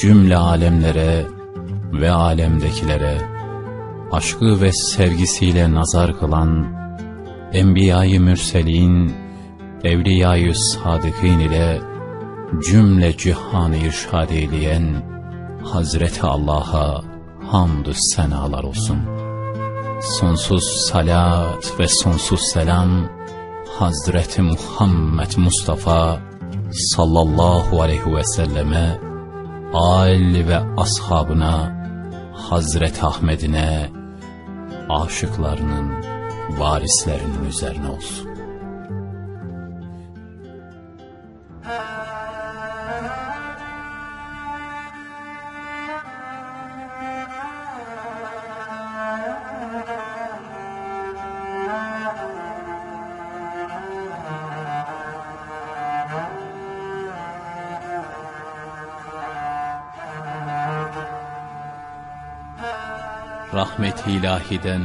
cümle alemlere ve alemdekilere aşkı ve sevgisiyle nazar kılan Enbiya-i Mürselin, Evliya-i Sadıkîn ile cümle cihanı irşad eyleyen Hazreti Allah'a hamdü senalar olsun. Sonsuz salat ve sonsuz selam Hazreti Muhammed Mustafa sallallahu aleyhi ve selleme, al ve ashabına, Hazreti Ahmet'ine, aşıklarının, varislerinin üzerine olsun. Rahmet ilahiden,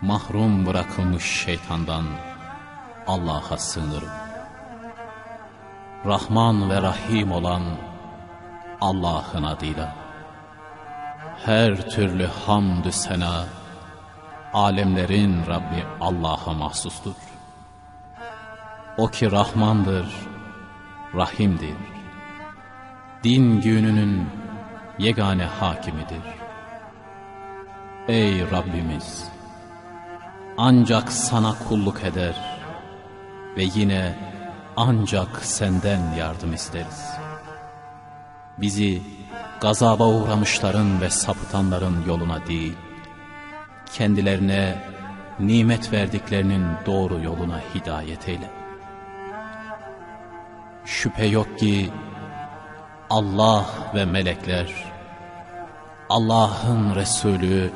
mahrum bırakılmış şeytandan Allah'a sığınırım. Rahman ve Rahim olan Allah'ın adıyla. Her türlü hamdü sena, alemlerin Rabbi Allah'a mahsustur. O ki Rahmandır, Rahimdir. Din gününün yegane hakimidir. Ey Rabbimiz! Ancak sana kulluk eder ve yine ancak senden yardım isteriz. Bizi gazaba uğramışların ve sapıtanların yoluna değil, kendilerine nimet verdiklerinin doğru yoluna hidayet eyle. Şüphe yok ki Allah ve melekler, Allah'ın Resulü,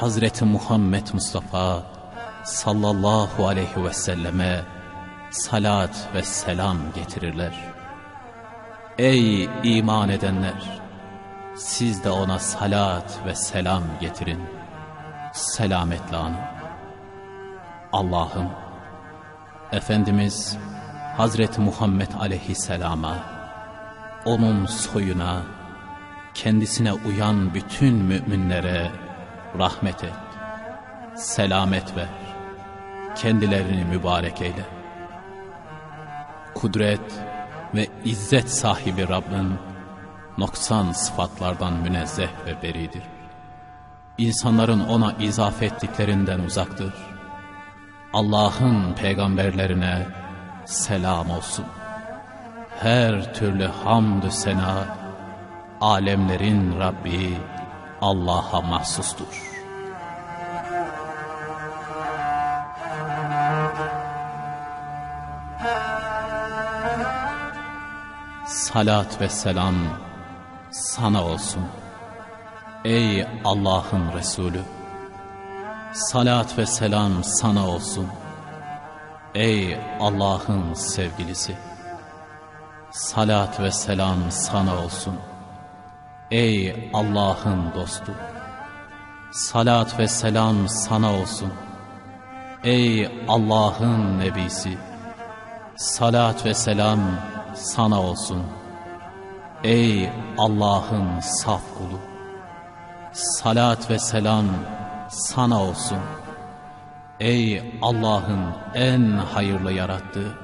Hazreti Muhammed Mustafa sallallahu aleyhi ve selleme salat ve selam getirirler. Ey iman edenler! Siz de ona salat ve selam getirin. Selametle anın. Allah'ım, Efendimiz Hazreti Muhammed aleyhisselama, onun soyuna, kendisine uyan bütün müminlere, rahmet et, selamet ver, kendilerini mübarek eyle. Kudret ve izzet sahibi Rabbin, noksan sıfatlardan münezzeh ve beridir. İnsanların ona izaf ettiklerinden uzaktır. Allah'ın peygamberlerine selam olsun. Her türlü hamdü sena, alemlerin Rabbi, Allah'a mahsustur. Salat ve selam sana olsun. Ey Allah'ın Resulü! Salat ve selam sana olsun. Ey Allah'ın sevgilisi! Salat ve selam sana olsun. Ey Allah'ın dostu! Salat ve selam sana olsun. Ey Allah'ın nebisi! Salat ve selam sana olsun. Ey Allah'ın saf kulu! Salat ve selam sana olsun. Ey Allah'ın en hayırlı yarattığı!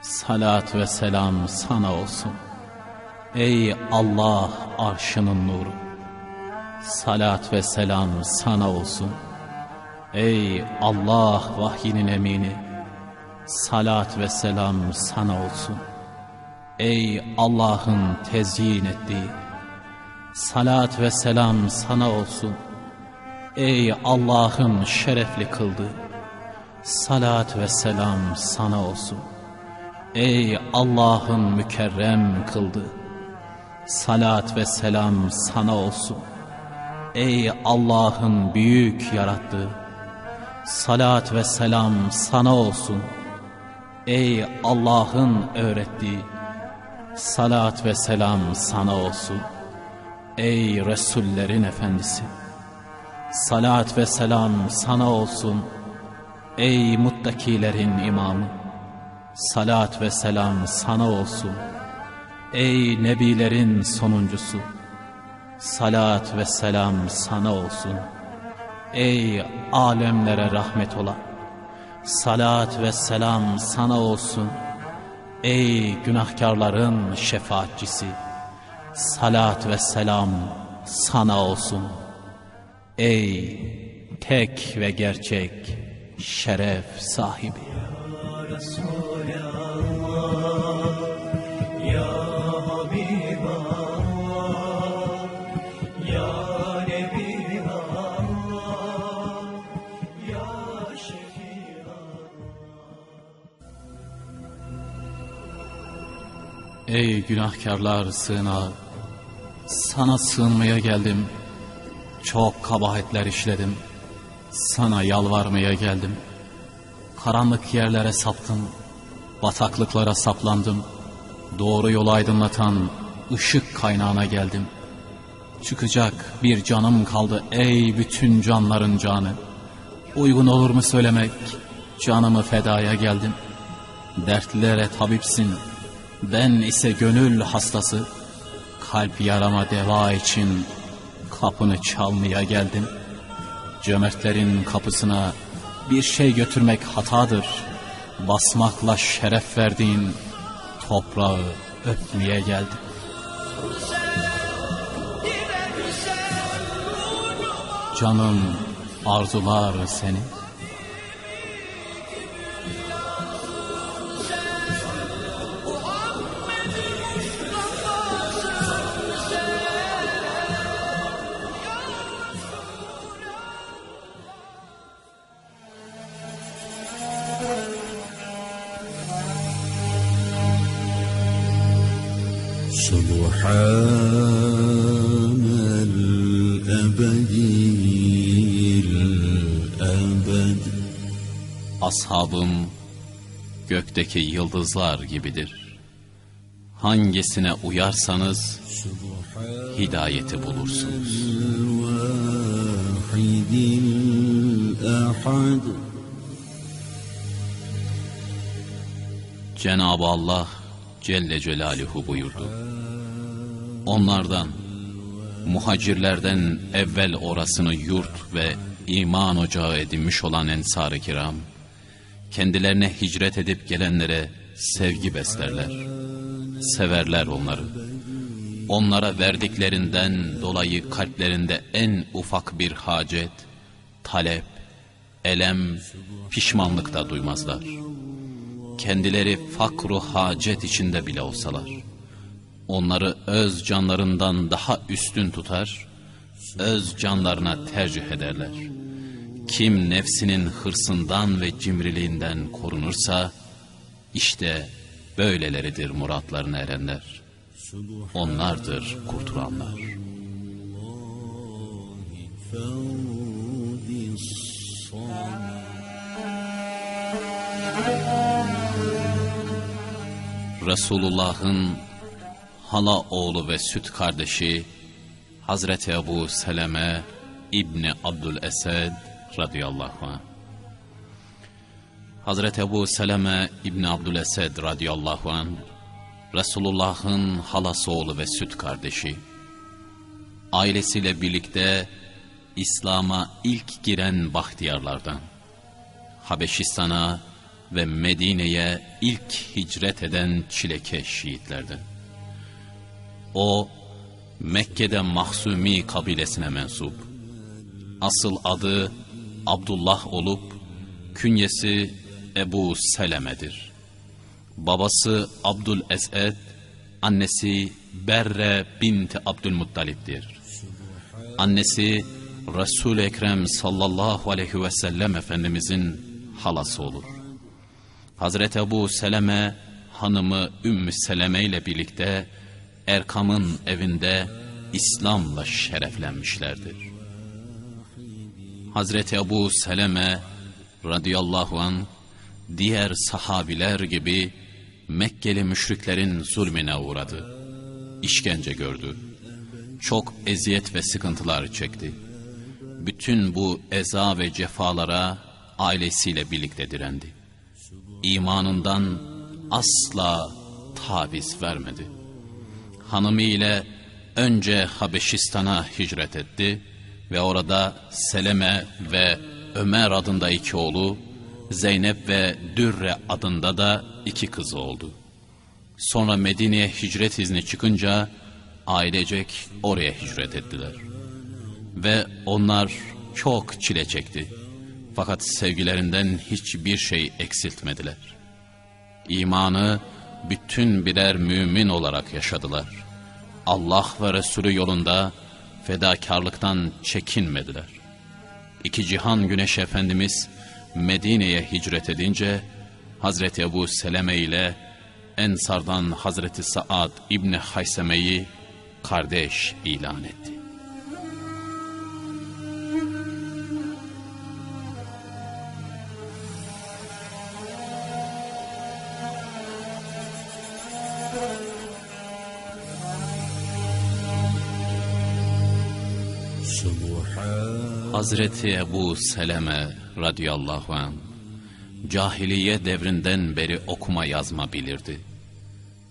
Salat ve selam sana olsun. Ey Allah arşının nuru! Salat ve selam sana olsun. Ey Allah vahyinin emini! Salat ve selam sana olsun. Ey Allah'ın tezyin ettiği! Salat ve selam sana olsun. Ey Allah'ın şerefli kıldığı! Salat ve selam sana olsun. Ey Allah'ın mükerrem kıldığı! Salat ve selam sana olsun. Ey Allah'ın büyük yarattığı, salat ve selam sana olsun. Ey Allah'ın öğrettiği, salat ve selam sana olsun. Ey Resullerin Efendisi, salat ve selam sana olsun. Ey muttakilerin imamı, salat ve selam sana olsun. Ey nebilerin sonuncusu, salat ve selam sana olsun. Ey alemlere rahmet olan, salat ve selam sana olsun. Ey günahkarların şefaatçisi, salat ve selam sana olsun. Ey tek ve gerçek şeref sahibi. Ya Ey günahkarlar sığınağı, sana sığınmaya geldim. Çok kabahatler işledim. Sana yalvarmaya geldim. Karanlık yerlere saptım. Bataklıklara saplandım. Doğru yolu aydınlatan ışık kaynağına geldim. Çıkacak bir canım kaldı ey bütün canların canı. Uygun olur mu söylemek? Canımı fedaya geldim. Dertlilere tabipsin. Ben ise gönül hastası. Kalp yarama deva için kapını çalmaya geldim. Cömertlerin kapısına bir şey götürmek hatadır. Basmakla şeref verdiğin toprağı öpmeye geldim. Canım arzular seni. سبحان الأبدي الأبد Ashabım gökteki yıldızlar gibidir. Hangisine uyarsanız hidayeti bulursunuz. الواحد الأحد Cenab-ı Allah Celle Celaluhu buyurdu. Onlardan, muhacirlerden evvel orasını yurt ve iman ocağı edinmiş olan ensar-ı kiram, kendilerine hicret edip gelenlere sevgi beslerler. Severler onları. Onlara verdiklerinden dolayı kalplerinde en ufak bir hacet, talep, elem, pişmanlık da duymazlar. Kendileri fakru hacet içinde bile olsalar onları öz canlarından daha üstün tutar, öz canlarına tercih ederler. Kim nefsinin hırsından ve cimriliğinden korunursa, işte böyleleridir muratlarına erenler. Onlardır kurtulanlar. Resulullah'ın hala oğlu ve süt kardeşi Hazreti Ebu Seleme İbni Abdülesed radıyallahu anh. Hazreti Ebu Seleme İbni Abdülesed radıyallahu anh Resulullah'ın halası oğlu ve süt kardeşi. Ailesiyle birlikte İslam'a ilk giren bahtiyarlardan. Habeşistan'a ve Medine'ye ilk hicret eden çilekeş şiitlerden. O, Mekke'de Mahsumi kabilesine mensup. Asıl adı Abdullah olup, künyesi Ebu Seleme'dir. Babası Abdül Esed, annesi Berre binti Abdülmuttalip'tir. Annesi Resul-i Ekrem sallallahu aleyhi ve sellem Efendimizin halası olur. Hazreti Ebu Seleme hanımı Ümmü Seleme ile birlikte Erkam'ın evinde İslam'la şereflenmişlerdir. Hazreti Ebu Seleme radıyallahu an diğer sahabiler gibi Mekkeli müşriklerin zulmüne uğradı. İşkence gördü. Çok eziyet ve sıkıntılar çekti. Bütün bu eza ve cefalara ailesiyle birlikte direndi. İmanından asla taviz vermedi. Hanımı ile önce Habeşistan'a hicret etti ve orada Seleme ve Ömer adında iki oğlu, Zeynep ve Dürre adında da iki kızı oldu. Sonra Medine'ye hicret izni çıkınca ailecek oraya hicret ettiler. Ve onlar çok çile çekti. Fakat sevgilerinden hiçbir şey eksiltmediler. İmanı bütün birer mümin olarak yaşadılar. Allah ve Resulü yolunda fedakarlıktan çekinmediler. İki cihan güneş efendimiz Medine'ye hicret edince Hazreti Ebu Seleme ile Ensardan Hazreti Saad İbni Hayseme'yi kardeş ilan etti. Hazreti Ebu Seleme radıyallahu an cahiliye devrinden beri okuma yazma bilirdi.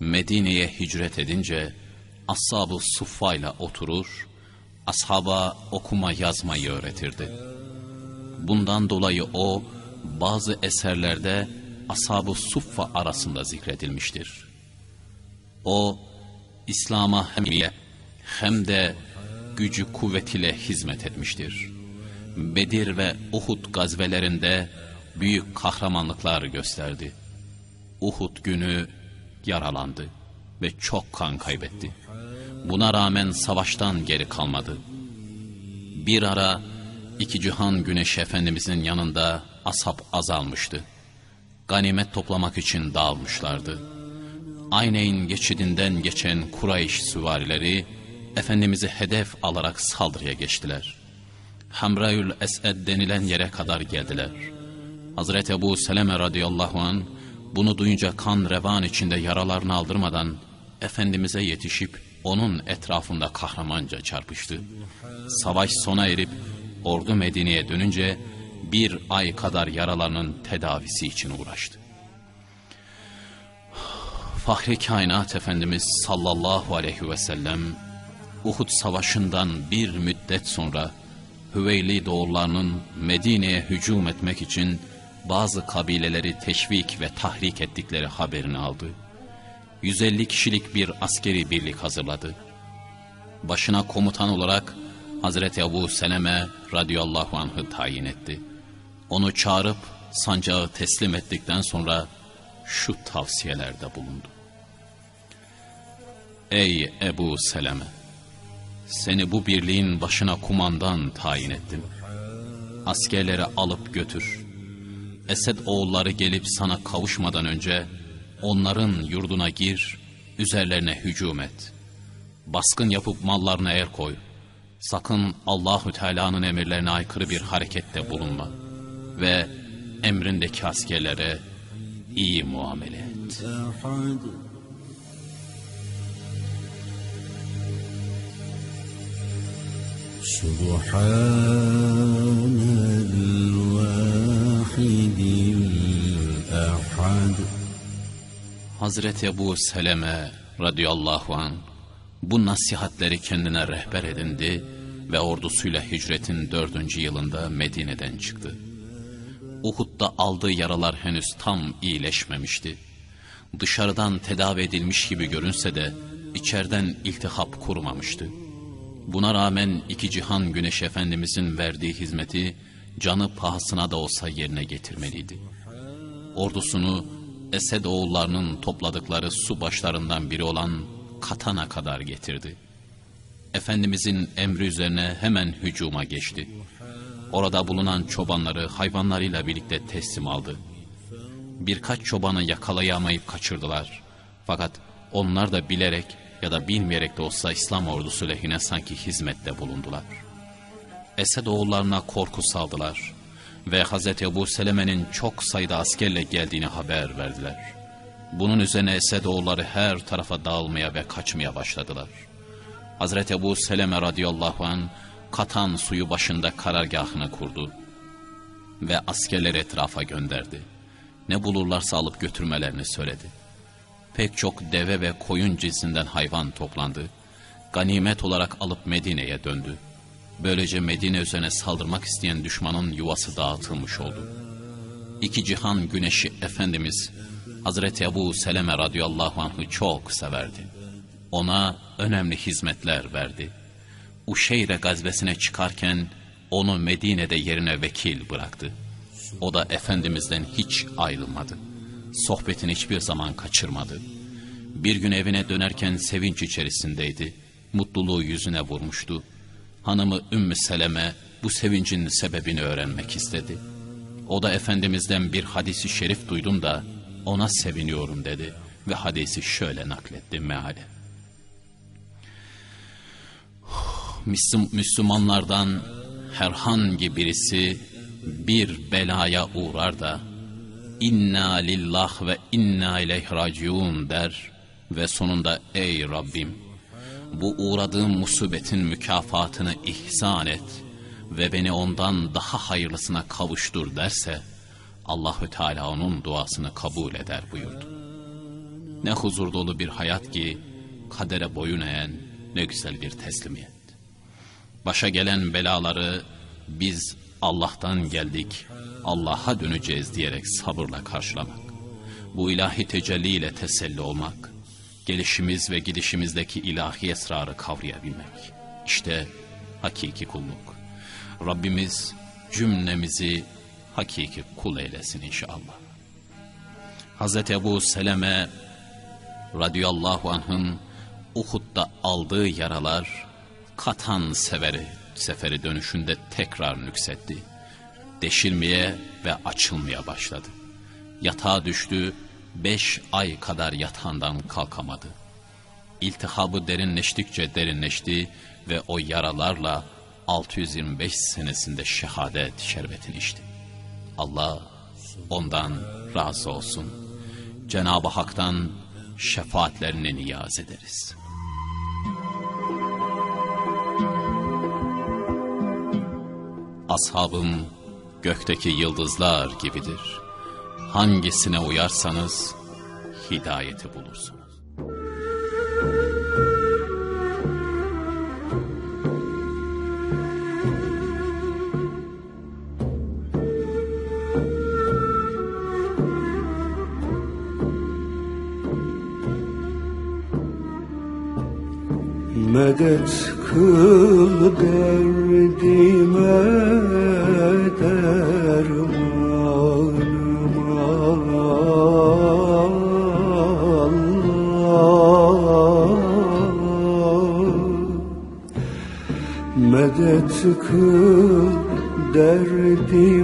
Medine'ye hicret edince ashab-ı suffayla oturur, ashaba okuma yazmayı öğretirdi. Bundan dolayı o bazı eserlerde ashab-ı suffa arasında zikredilmiştir. O İslam'a hem de gücü kuvvetiyle hizmet etmiştir. Bedir ve Uhud gazvelerinde büyük kahramanlıklar gösterdi. Uhud günü yaralandı ve çok kan kaybetti. Buna rağmen savaştan geri kalmadı. Bir ara iki cihan güneş efendimizin yanında ashab azalmıştı. Ganimet toplamak için dağılmışlardı. Ayneyn geçidinden geçen Kurayş süvarileri Efendimiz'i hedef alarak saldırıya geçtiler. Hamraül Esed denilen yere kadar geldiler. Hazreti Ebu Seleme radıyallahu an bunu duyunca kan revan içinde yaralarını aldırmadan Efendimiz'e yetişip onun etrafında kahramanca çarpıştı. Savaş sona erip ordu Medine'ye dönünce bir ay kadar yaralarının tedavisi için uğraştı. Fahri Kainat Efendimiz sallallahu aleyhi ve sellem Uhud Savaşı'ndan bir müddet sonra Hüveyli doğullarının Medine'ye hücum etmek için bazı kabileleri teşvik ve tahrik ettikleri haberini aldı. 150 kişilik bir askeri birlik hazırladı. Başına komutan olarak Hazreti Ebu Seleme radıyallahu anh'ı tayin etti. Onu çağırıp sancağı teslim ettikten sonra şu tavsiyelerde bulundu. Ey Ebu Seleme! Seni bu birliğin başına kumandan tayin ettim. Askerleri alıp götür. Esed oğulları gelip sana kavuşmadan önce onların yurduna gir, üzerlerine hücum et. Baskın yapıp mallarına el koy. Sakın Allahü Teala'nın emirlerine aykırı bir harekette bulunma ve emrindeki askerlere iyi muamele et. سبحان الواحد الأحد Hazreti Ebu Seleme radıyallahu an bu nasihatleri kendine rehber edindi ve ordusuyla hicretin dördüncü yılında Medine'den çıktı. Uhud'da aldığı yaralar henüz tam iyileşmemişti. Dışarıdan tedavi edilmiş gibi görünse de içeriden iltihap kurumamıştı. Buna rağmen iki cihan güneş efendimizin verdiği hizmeti canı pahasına da olsa yerine getirmeliydi. Ordusunu Esed oğullarının topladıkları su başlarından biri olan Katana kadar getirdi. Efendimizin emri üzerine hemen hücuma geçti. Orada bulunan çobanları hayvanlarıyla birlikte teslim aldı. Birkaç çobanı yakalayamayıp kaçırdılar. Fakat onlar da bilerek ya da bilmeyerek de olsa İslam ordusu lehine sanki hizmette bulundular. Esed oğullarına korku saldılar ve Hz. Ebu Seleme'nin çok sayıda askerle geldiğini haber verdiler. Bunun üzerine Esed oğulları her tarafa dağılmaya ve kaçmaya başladılar. Hazreti Ebu Seleme radıyallahu an katan suyu başında karargahını kurdu ve askerleri etrafa gönderdi. Ne bulurlarsa alıp götürmelerini söyledi. Pek çok deve ve koyun cinsinden hayvan toplandı. Ganimet olarak alıp Medine'ye döndü. Böylece Medine üzerine saldırmak isteyen düşmanın yuvası dağıtılmış oldu. İki cihan güneşi Efendimiz Hazreti Ebu Seleme radıyallahu anh'ı çok severdi. Ona önemli hizmetler verdi. Uşeyre gazvesine çıkarken onu Medine'de yerine vekil bıraktı. O da Efendimiz'den hiç ayrılmadı. Sohbetini hiçbir zaman kaçırmadı. Bir gün evine dönerken sevinç içerisindeydi. Mutluluğu yüzüne vurmuştu. Hanımı Ümmü Seleme bu sevincin sebebini öğrenmek istedi. O da Efendimiz'den bir hadisi şerif duydum da ona seviniyorum dedi ve hadisi şöyle nakletti meali. Müslüm, Müslümanlardan herhangi birisi bir belaya uğrar da inna lillah ve inna ileyh raciun der ve sonunda ey Rabbim bu uğradığım musibetin mükafatını ihsan et ve beni ondan daha hayırlısına kavuştur derse Allahü Teala onun duasını kabul eder buyurdu. Ne huzur dolu bir hayat ki kadere boyun eğen ne güzel bir teslimiyet. Başa gelen belaları biz Allah'tan geldik, Allah'a döneceğiz diyerek sabırla karşılamak. Bu ilahi tecelli ile teselli olmak, gelişimiz ve gidişimizdeki ilahi esrarı kavrayabilmek. İşte hakiki kulluk. Rabbimiz cümlemizi hakiki kul eylesin inşallah. Hazreti Ebu Seleme radıyallahu anh'ın Uhud'da aldığı yaralar katan severi, seferi dönüşünde tekrar nüksetti. Deşilmeye ve açılmaya başladı. Yatağa düştü, beş ay kadar yatağından kalkamadı. İltihabı derinleştikçe derinleşti ve o yaralarla 625 senesinde şehadet şerbetini içti. Allah ondan razı olsun. Cenab-ı Hak'tan şefaatlerini niyaz ederiz. Ashabım gökteki yıldızlar gibidir. Hangisine uyarsanız hidayeti bulursunuz. Medet kıl derdime dermanıma Allah. Medet kıl derdime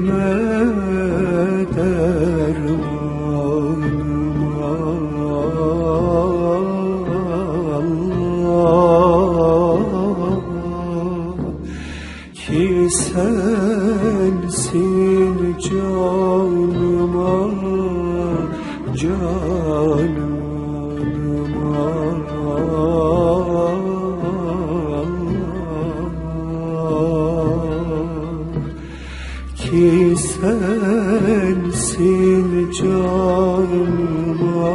canıma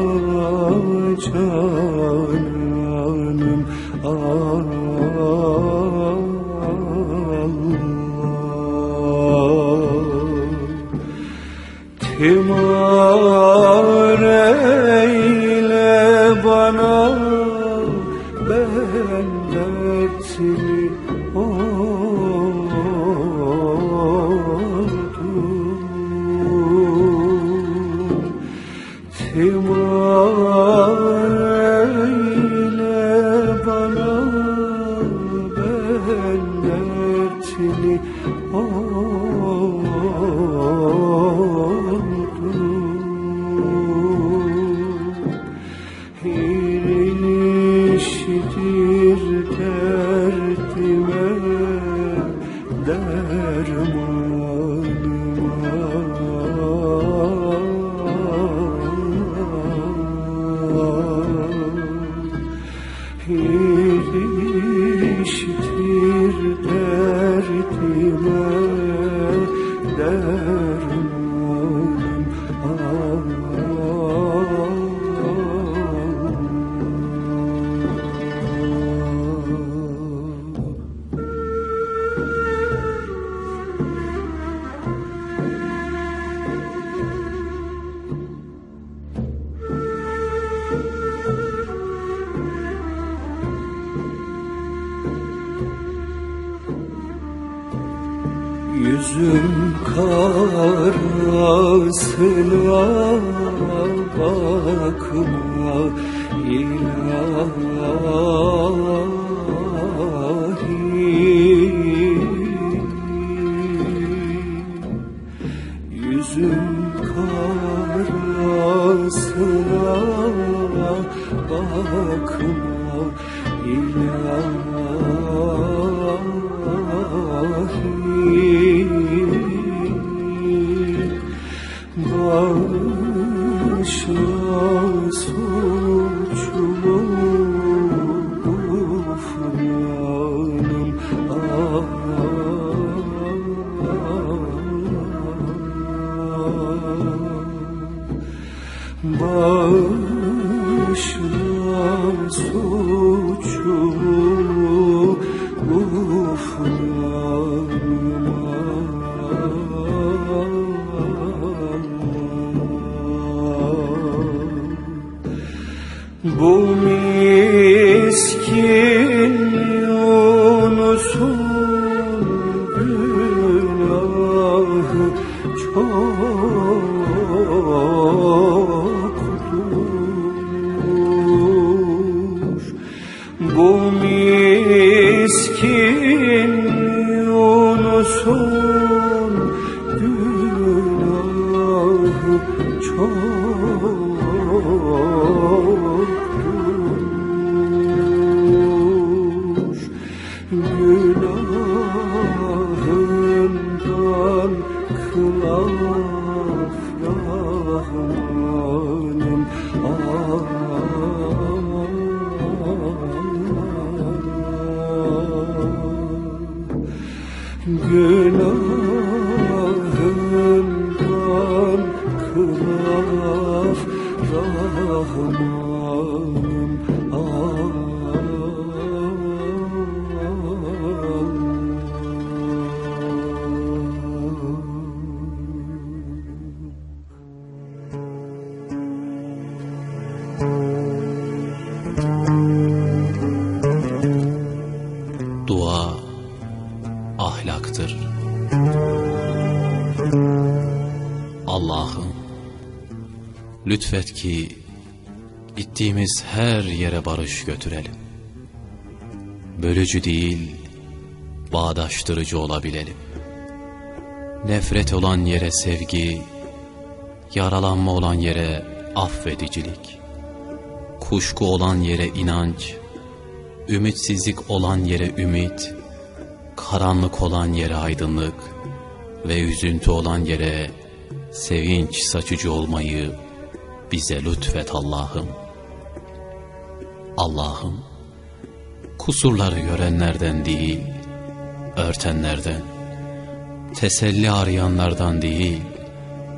canım Allah Timar bana ben dertli Yüzüm karasına bakma ilahi そ。Lütfet ki gittiğimiz her yere barış götürelim. Bölücü değil, bağdaştırıcı olabilelim. Nefret olan yere sevgi, yaralanma olan yere affedicilik, kuşku olan yere inanç, ümitsizlik olan yere ümit, karanlık olan yere aydınlık ve üzüntü olan yere sevinç saçıcı olmayı bize lütfet Allah'ım. Allah'ım, kusurları görenlerden değil, örtenlerden, teselli arayanlardan değil,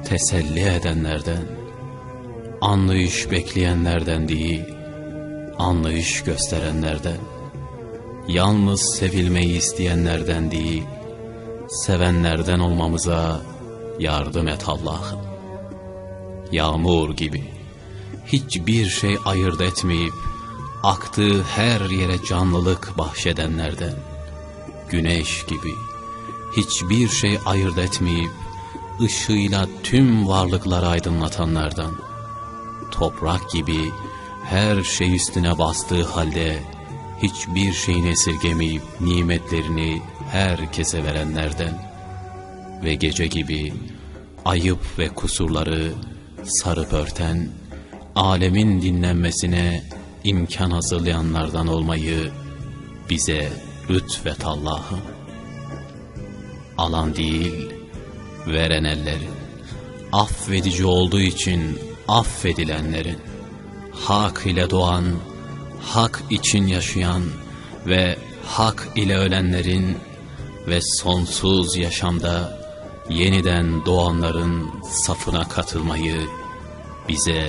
teselli edenlerden, anlayış bekleyenlerden değil, anlayış gösterenlerden, yalnız sevilmeyi isteyenlerden değil, sevenlerden olmamıza yardım et Allah'ım. Yağmur gibi, hiçbir şey ayırt etmeyip, aktığı her yere canlılık bahşedenlerden, güneş gibi, hiçbir şey ayırt etmeyip, ışığıyla tüm varlıkları aydınlatanlardan, toprak gibi her şey üstüne bastığı halde hiçbir şeyin esirgemeyip nimetlerini herkese verenlerden. Ve gece gibi ayıp ve kusurları sarıp örten, alemin dinlenmesine imkan hazırlayanlardan olmayı bize lütfet Allah'ım. Alan değil, veren ellerin, affedici olduğu için affedilenlerin, hak ile doğan, hak için yaşayan ve hak ile ölenlerin ve sonsuz yaşamda yeniden doğanların safına katılmayı bize